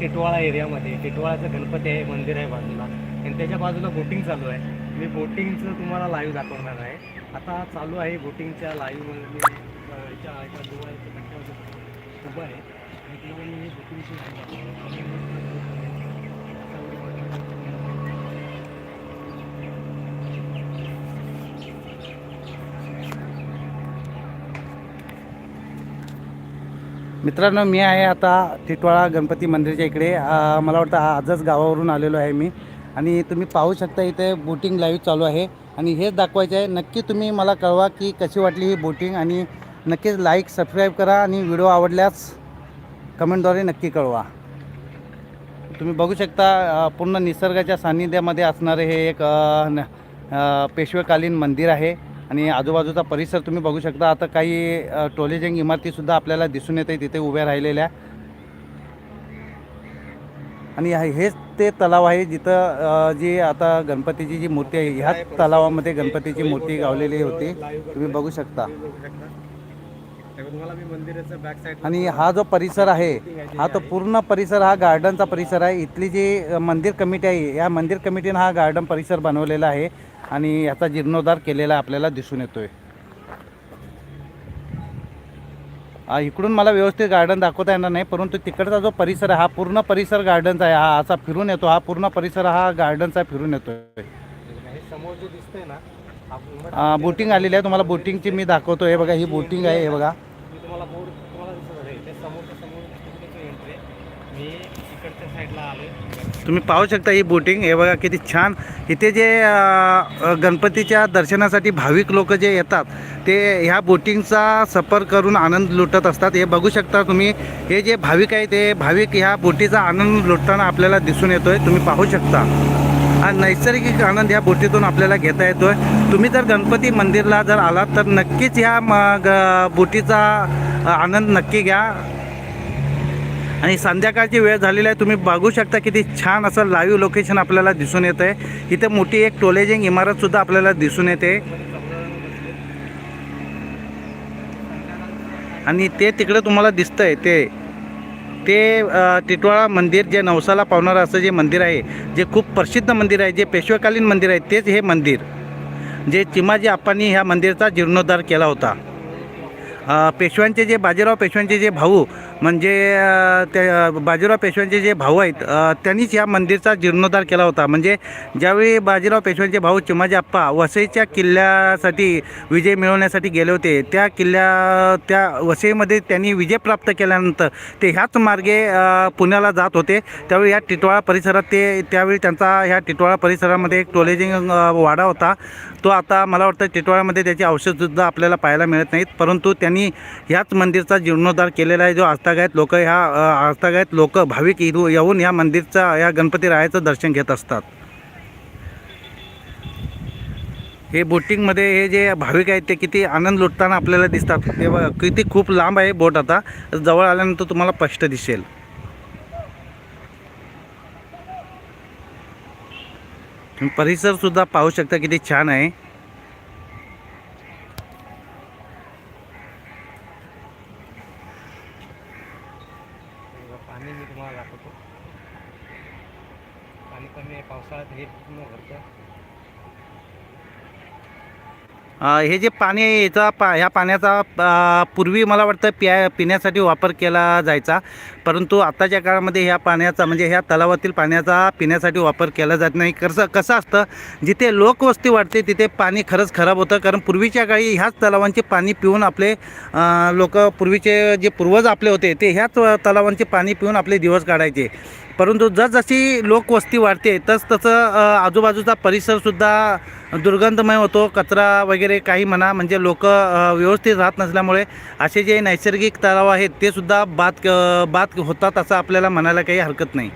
टिटवाळा एरियामध्ये. टिटवाळाचं गणपती आहे मंदिर आहे बाजूला. आणि त्याच्या बाजूला बोटिंग चालू आहे. मी बोटिंगचं तुम्हाला लाईव्ह दाखवणार आहे. आता चालू आहे बोटिंगच्या लाईव्हमध्ये याच्या एका डोळ्याच्या कट्ट्यावर उभं आहे. आणि त्यामुळे मी बोटिंगची live मित्रांनो मी आहे आता टिटवाळा गणपती मंदिराच्या इकडे. मला वाटतं आजच गावावरून आलेलो आहे मी. आणि तुम्ही पाहू शकता इथे बोटिंग लाईव्ह चालू आहे. आणि हेच दाखवायचं आहे नक्की तुम्ही मला कळवा की कशी वाटली ही बोटिंग. आणि नक्कीच लाईक सबस्क्राईब करा आणि व्हिडिओ आवडल्यास कमेंटद्वारे नक्की कळवा. तुम्ही बघू शकता पूर्ण निसर्गाच्या सान्निध्यामध्ये असणारे हे एक न- पेशवेकालीन मंदिर आहे. आणि आजूबाजूचा परिसर तुम्ही बघू शकता. आता काही टोलेजिंग टोलेजंग इमारतीसुद्धा आपल्याला दिसून येते तिथे उभ्या राहिलेल्या. आणि हेच ते तलाव आहे जिथं जी आता गणपतीची जी मूर्ती आहे ह्याच तलावामध्ये गणपतीची मूर्ती गावलेली होती. तुम्ही बघू शकता. तुम्हाला मी मंदिराचं बॅक साईड आणि हा जो परिसर आहे हा तो पूर्ण परिसर हा गार्डनचा परिसर आहे. इथली जी मंदिर कमिटी आहे या मंदिर कमिटीनं हा गार्डन परिसर बनवलेला आहे आणि याचा जीर्णोद्धार केलेला आपल्याला दिसून येतोय. इकडून मला व्यवस्थित गार्डन दाखवता येणार नाही परंतु तिकडचा जो परिसर आहे हा पूर्ण परिसर गार्डनचा आहे. हा असा फिरून येतो हा पूर्ण परिसर हा गार्डनचा फिरून येतोय. समोर जे दिसतंय ना बोटिंग आलेली आहे तुम्हाला बोटिंगची मी दाखवतो हे बघा ही बोटिंग आहे हे बघा मी तुम्हाला बोर्ड तुम्हाला दिसत आहे ते समोरच्या समोर तिकडचं एंट्री मी इकडच्या साईडला आलोय तुम्ही पाहू शकता ही बोटिंग. हे बघा किती छान. इथे जे गणपतीच्या दर्शनासाठी भाविक लोक जे येतात ते ह्या बोटिंगचा सफर करून आनंद लुटत असतात. हे बघू शकता तुम्ही. हे जे भाविक आहे ते भाविक ह्या बोटीचा आनंद लुटताना आपल्याला दिसून येतोय. तुम्ही पाहू शकता. हा नैसर्गिक आनंद ह्या बोटीतून आपल्याला घेता येतोय. तुम्ही जर गणपती मंदिरला जर आलात तर नक्कीच ह्या म ग बोटीचा आनंद नक्की घ्या. आणि संध्याकाळची वेळ झालेली आहे. तुम्ही बघू शकता किती छान असं लाईव्ह लोकेशन आपल्याला दिसून येतं आहे इथे मोठी एक टोलेजिंग इमारतसुद्धा आपल्याला दिसून येते. आणि ते तिकडे तुम्हाला दिसतं आहे ते ते टिटवाळा मंदिर जे नवसाला पावणारं असं जे मंदिर आहे जे खूप प्रसिद्ध मंदिर आहे जे पेशवेकालीन मंदिर आहे तेच हे मंदिर. जे चिमाजी आप्पांनी ह्या मंदिराचा जीर्णोद्धार केला होता. पेशव्यांचे जे बाजीराव पेशव्यांचे जे भाऊ म्हणजे त्या ते बाजीराव पेशव्यांचे जे भाऊ आहेत त्यांनीच या मंदिरचा जीर्णोद्धार केला होता. म्हणजे ज्यावेळी बाजीराव पेशव्यांचे भाऊ चिमाजी आप्पा वसईच्या किल्ल्यासाठी विजय मिळवण्यासाठी गेले होते त्या किल्ल्या त्या वसईमध्ये त्यांनी विजय प्राप्त केल्यानंतर ते ह्याच मार्गे पुण्याला जात होते. त्यावेळी या टिटवाळा परिसरात ते त्यावेळी त्यांचा ह्या टिटवाळा परिसरामध्ये एक टोलेजिंग वाडा होता. तो आता मला वाटतं टिटवाळ्यामध्ये त्याचे औषधसुद्धा आपल्याला पाहायला मिळत नाहीत. परंतु त्यांनी ह्याच मंदिरचा जीर्णोद्धार केलेला आहे जो आस्थागायत लोक ह्या अ, आस्थागायत लोक भाविक इरू येऊन या मंदिरचा या गणपती रायाचं दर्शन घेत असतात. हे बोटिंगमध्ये हे जे भाविक आहेत ते किती आनंद लुटताना आपल्याला दिसतात. ते किती खूप लांब आहे बोट आता. जवळ आल्यानंतर तुम्हाला स्पष्ट दिसेल. परिसरसुद्धा पाहू शकता किती छान आहे पाणी मी तुम्हाला दाखवतो पाणी कमी आहे पावसाळ्यात हे पूर्ण भरतं अ, हे जे पाणी आहे याचा पा ह्या पाण्याचा पूर्वी मला वाटतं प्या पिण्यासाठी वापर केला जायचा. परंतु आत्ताच्या काळामध्ये ह्या पाण्याचा म्हणजे ह्या तलावातील पाण्याचा पिण्यासाठी वापर केला जात नाही. कसं कसं असतं जिथे लोकवस्ती वाढते तिथे पाणी खरंच खराब होतं. कारण पूर्वीच्या काळी ह्याच तलावांचे पाणी पिऊन आपले लोक पूर्वीचे जे पूर्वज आपले होते ते ह्याच तलावांचे पाणी पिऊन आपले दिवस काढायचे. परंतु जसजशी लोकवस्ती वाढते तस तसं आजूबाजूचा परिसरसुद्धा दुर्गंधमय होतो कचरा वगैरे काही म्हणा म्हणजे लोक व्यवस्थित राहत नसल्यामुळे असे जे नैसर्गिक तलाव आहेत ते सुद्धा बाद बाद होतात असं आपल्याला म्हणायला काही हरकत नाही.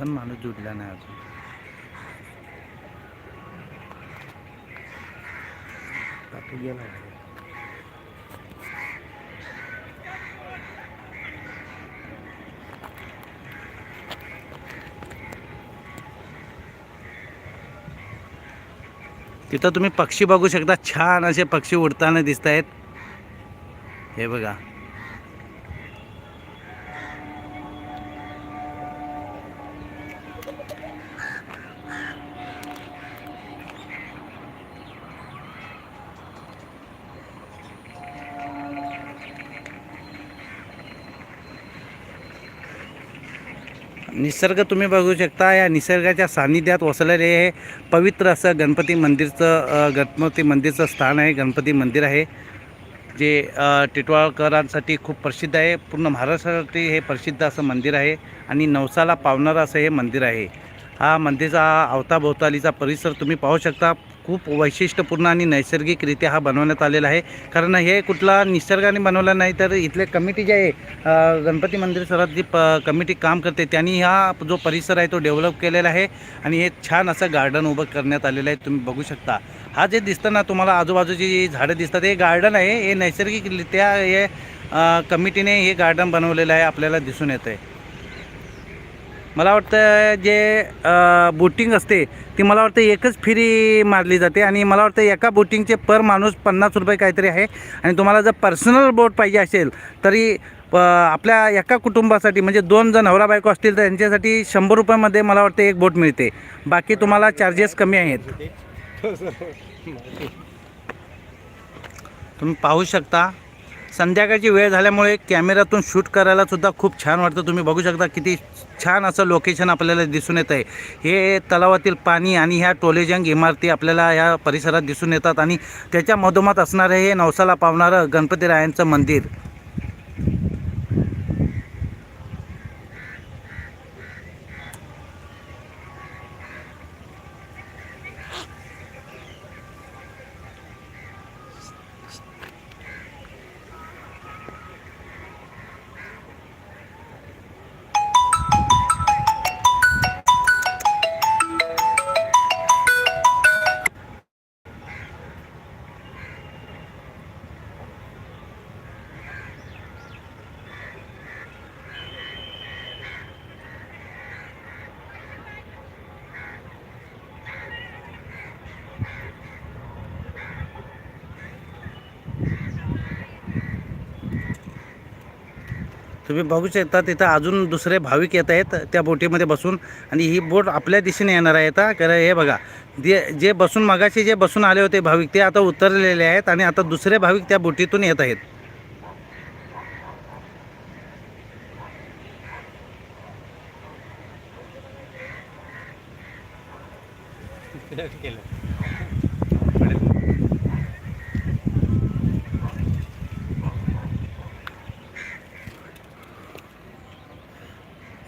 पण माणूस जुडला नाही अजून. गेला. तिथं तुम्ही पक्षी बघू शकता. छान असे पक्षी उडताना दिसत आहेत हे बघा. निसर्ग तुम्ही बघू शकता या निसर्गाच्या सान्निध्यात वसलेले हे पवित्र असं गणपती मंदिरचं गणपती मंदिरचं स्थान आहे गणपती मंदिर आहे जे टिटवाळकरांसाठी खूप प्रसिद्ध आहे. पूर्ण महाराष्ट्रासाठी हे प्रसिद्ध असं मंदिर आहे आणि नवसाला पावणारं असं हे मंदिर आहे. हा मंदिरचा अवताभोवतालीचा परिसर तुम्ही पाहू शकता. खूप वैशिष्ट्यपूर्ण आणि नैसर्गिकरित्या हा बनवण्यात आलेला आहे. कारण हे कुठला निसर्गाने बनवला नाही तर इथले कमिटी जे आहे गणपती मंदिर सरात जी प कमिटी काम करते त्यांनी हा जो परिसर आहे तो डेव्हलप केलेला आहे आणि हे छान असं गार्डन उभं करण्यात आलेलं आहे. तुम्ही बघू शकता. हा जे दिसतं ना तुम्हाला आजूबाजूची जी झाडं दिसतात हे गार्डन आहे. हे नैसर्गिकरित्या हे कमिटीने हे गार्डन बनवलेलं आहे आपल्याला दिसून येतं आहे मला वाटतं जे बोटिंग असते ती मला वाटतं एकच फेरी मारली जाते आणि मला वाटतं एका बोटिंगचे पर माणूस पन्नास रुपये काहीतरी आहे. आणि तुम्हाला जर पर्सनल बोट पाहिजे असेल तरी प आपल्या एका कुटुंबासाठी म्हणजे दोन जण नवरा बायको असतील तर त्यांच्यासाठी शंभर रुपयामध्ये मला वाटतं एक बोट मिळते. बाकी तुम्हाला चार्जेस कमी आहेत. तुम्ही पाहू शकता संध्याकाळची वेळ झाल्यामुळे कॅमेऱ्यातून शूट करायला सुद्धा खूप छान वाटतं. तुम्ही बघू शकता किती छान असं लोकेशन आपल्याला दिसून येतं आहे हे तलावातील पाणी आणि ह्या टोलेजंग इमारती आपल्याला ह्या परिसरात दिसून येतात आणि त्याच्या मधोमध असणारं हे नवसाला पावणारं गणपतीरायांचं मंदिर. तुम्ही बघू शकता तिथं अजून दुसरे भाविक येत आहेत त्या बोटीमध्ये बसून. आणि ही बोट आपल्या दिशेने येणार आहे आता. कारण हे बघा जे जे बसून मगाशी जे बसून आले होते भाविक ते आता उतरलेले आहेत आणि आता दुसरे भाविक त्या बोटीतून येत आहेत. केलं.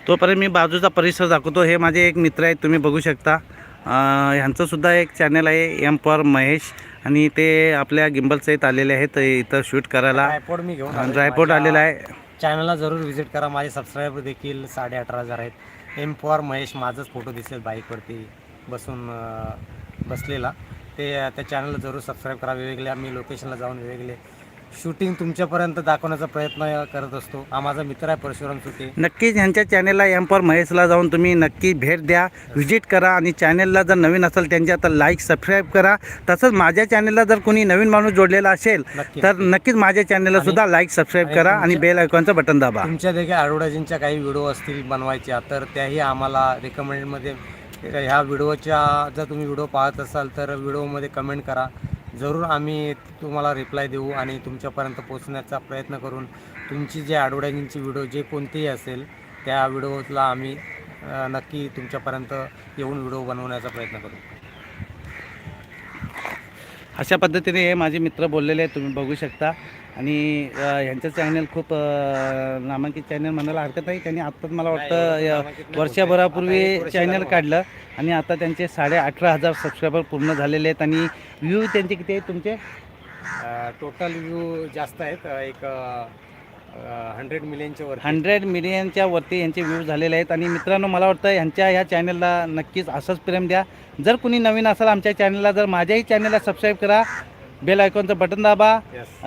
तोपर्यंत मी बाजूचा परिसर दाखवतो. हे माझे एक मित्र आहेत तुम्ही बघू शकता. ह्यांचंसुद्धा एक चॅनल आहे एम पॉर महेश आणि ते आपल्या गिंबल सहित आलेले आहेत इथं शूट करायला. ट्रायपॉड मी घेऊन ड्रायपोर्ट आलेला आहे. चॅनलला जरूर व्हिजिट करा. माझे सबस्क्रायबर देखील साडे अठरा हजार आहेत. एम फॉर महेश माझाच फोटो दिसेल बाईकवरती बसून बसलेला. ते त्या चॅनलला जरूर सबस्क्राईब करा. वेगवेगळ्या मी लोकेशनला जाऊन वेगवेगळे शूटिंग तुमच्यापर्यंत दाखवण्याचा प्रयत्न करत असतो. हा माझा मित्र आहे परशुराम सुके. नक्कीच ह्यांच्या चॅनेलला एम पॉर महेशला जाऊन तुम्ही नक्की भेट द्या व्हिजिट करा आणि चॅनेलला जर नवीन असेल त्यांच्या तर लाईक सबस्क्राईब करा. तसंच माझ्या चॅनेलला जर कोणी नवीन माणूस जोडलेला असेल नक्की तर नक्कीच माझ्या चॅनेलला सुद्धा लाईक सबस्क्राईब आणि करा आणि तुमच्या- बेल आयकॉनचं बटन दाबा. तुमच्या देखील ॲडव्हर्टायझिंगच्या काही व्हिडिओ असतील बनवायच्या तर त्याही आम्हाला रिकमेंडमध्ये ह्या व्हिडिओच्या जर तुम्ही व्हिडिओ पाहत असाल तर व्हिडिओमध्ये कमेंट करा. जरूर आम्ही तुम्हाला रिप्लाय देऊ आणि तुमच्यापर्यंत पोचण्याचा प्रयत्न करून तुमची जे ॲडव्हर्टायझिंगची व्हिडिओ जे कोणतेही असेल त्या व्हिडिओला आम्ही नक्की तुमच्यापर्यंत येऊन व्हिडिओ बनवण्याचा प्रयत्न करू. अशा पद्धतीने हे माझे मित्र बोललेले आहेत तुम्ही बघू शकता. आणि ह्यांचं चॅनल खूप नामांकित चॅनल म्हणायला हरकत नाही. त्यांनी आत्ताच मला वाटतं वर्षभरापूर्वी चॅनल. काढलं आणि आता त्यांचे साडे अठरा हजार सबस्क्रायबर पूर्ण झालेले आहेत आणि व्ह्यू त्यांचे किती आहेत तुमचे? टोटल व्ह्यू जास्त आहेत. एक हंड्रेड मिलियनच्या वर हंड्रेड मिलियनच्या वरती. यांचे व्ह्यूज झालेले आहेत आणि मित्रांनो मला वाटतं ह्यांच्या ह्या चॅनलला नक्कीच असंच प्रेम द्या. जर कुणी नवीन असेल आमच्या चॅनलला जर माझ्याही चॅनलला सबस्क्राईब करा बेल आयकॉनचं बटन दाबा.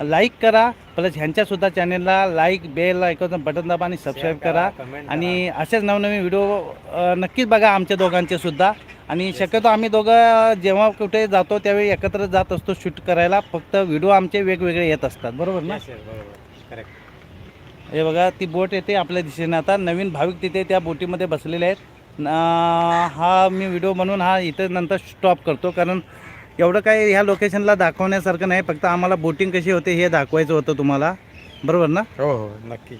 लाईक करा. प्लस ह्यांच्यासुद्धा चॅनेलला लाईक बेल ऐकून बटन दाबा आणि सबस्क्राईब करा. आणि असेच नवनवीन व्हिडिओ नक्कीच बघा आमच्या दोघांचे सुद्धा. आणि शक्यतो आम्ही दोघं जेव्हा कुठे जातो त्यावेळी एकत्र जात असतो शूट करायला. फक्त व्हिडिओ आमचे वेगवेगळे येत असतात. बरोबर ना? हे बघा ती बोट येते आपल्या दिशेने आता. नवीन भाविक तिथे त्या बोटीमध्ये बसलेले आहेत. हा मी व्हिडिओ म्हणून हा इथे नंतर स्टॉप करतो. कारण एवढं काही ह्या लोकेशनला दाखवण्यासारखं नाही फक्त आम्हाला बोटिंग कशी होते हे दाखवायचं होतं तुम्हाला. बरोबर ना? हो हो नक्की.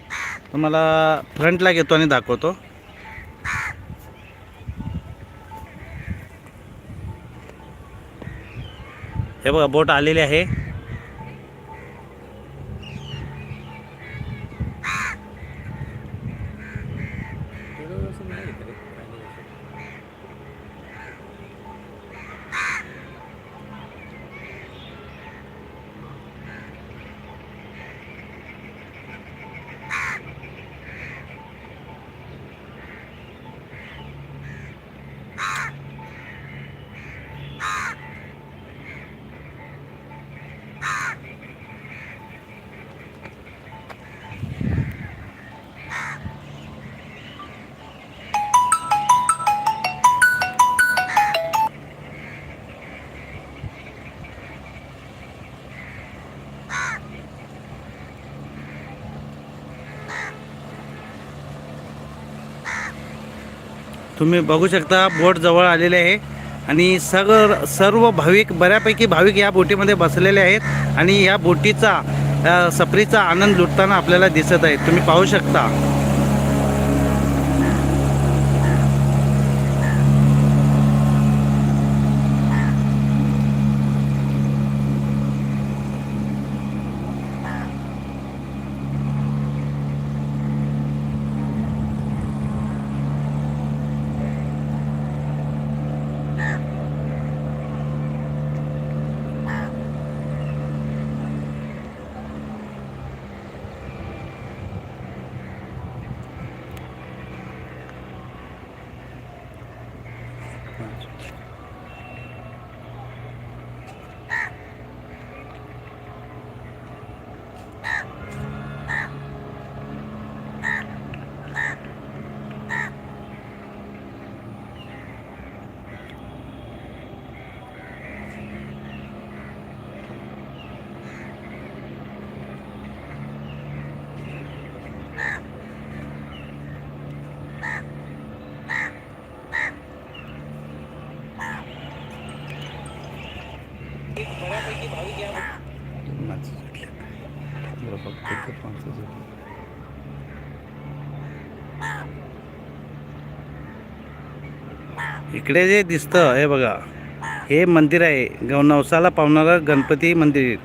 तुम्हाला फ्रंटला घेतो आणि दाखवतो. हे बघा बोट आलेली आहे. तुम्ही बघू शकता बोट जवळ आलेले आहे. आणि सगळ सर्व भाविक बऱ्यापैकी भाविक या बोटीमध्ये बसलेले आहेत. आणि या बोटीचा सफरीचा आनंद लुटताना आपल्याला दिसत आहे तुम्ही पाहू शकता. इकडे जे दिसतं हे बघा हे मंदिर आहे. ग- नवसाला पावणारं गणपती मंदिर.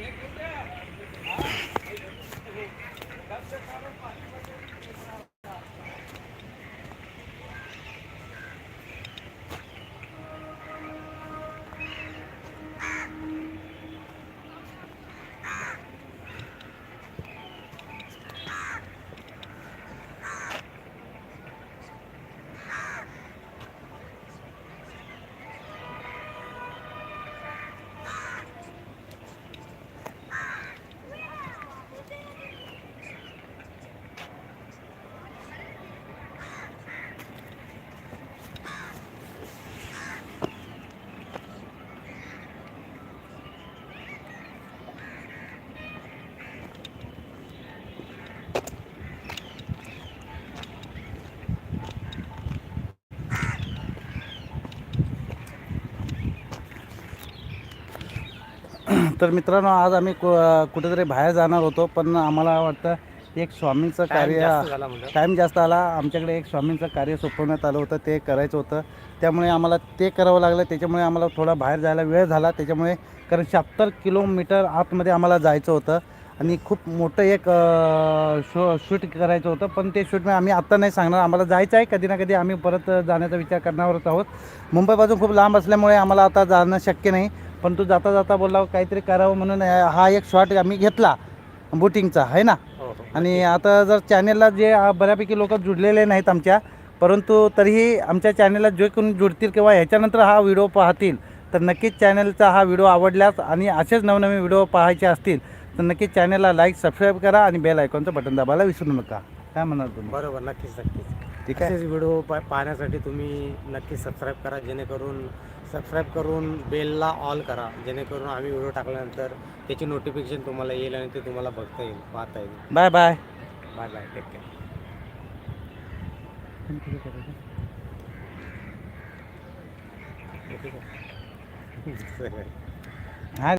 Nick, look down. That's your counter punch. तर मित्रांनो आज आम्ही कु कुठेतरी बाहेर जाणार होतो पण आम्हाला वाटतं एक स्वामींचं कार्य टाईम जास्त आला. आमच्याकडे एक स्वामींचं कार्य सोपवण्यात आलं होतं ते करायचं होतं. त्यामुळे आम्हाला ते करावं लागलं. त्याच्यामुळे आम्हाला थोडा बाहेर जायला वेळ झाला. त्याच्यामुळे कारण शहात्तर किलोमीटर आतमध्ये आम्हाला जायचं होतं. आणि खूप मोठं एक शो शूट करायचं होतं पण ते शूट आम्ही आत्ता नाही सांगणार. आम्हाला जायचं आहे. कधी ना कधी आम्ही परत जाण्याचा विचार करणारच आहोत. मुंबईपासून खूप लांब असल्यामुळे आम्हाला आता जाणं शक्य नाही. पण तू जाता जाता बोलला काहीतरी करावं म्हणून हा एक शॉट आम्ही घेतला बोटिंगचा आहे ना? हो हो आणि आता जर चॅनेलला जे बऱ्यापैकी लोक जुडलेले नाहीत आमच्या परंतु तरीही आमच्या चॅनेलला जे कोणी जुडतील किंवा ह्याच्यानंतर हा व्हिडिओ पाहतील तर नक्कीच चॅनलचा हा व्हिडिओ आवडल्यास आणि असेच नवनवीन व्हिडिओ पाहायचे असतील तर नक्कीच चॅनलला लाईक सबस्क्राईब करा आणि बेल आयकॉनचं बटन दाबायला विसरू नका. काय म्हणाल तुम्ही? बरोबर नक्कीच नक्कीच. ठीक आहे. व्हिडिओ पा पाहण्यासाठी तुम्ही नक्कीच सबस्क्राईब करा जेणेकरून सबस्क्राईब करून बेलला ऑल करा जेणेकरून आम्ही व्हिडिओ टाकल्यानंतर त्याची नोटिफिकेशन तुम्हाला येईल आणि ते तुम्हाला बघता येईल पाहता येईल. Bye bye bye bye take care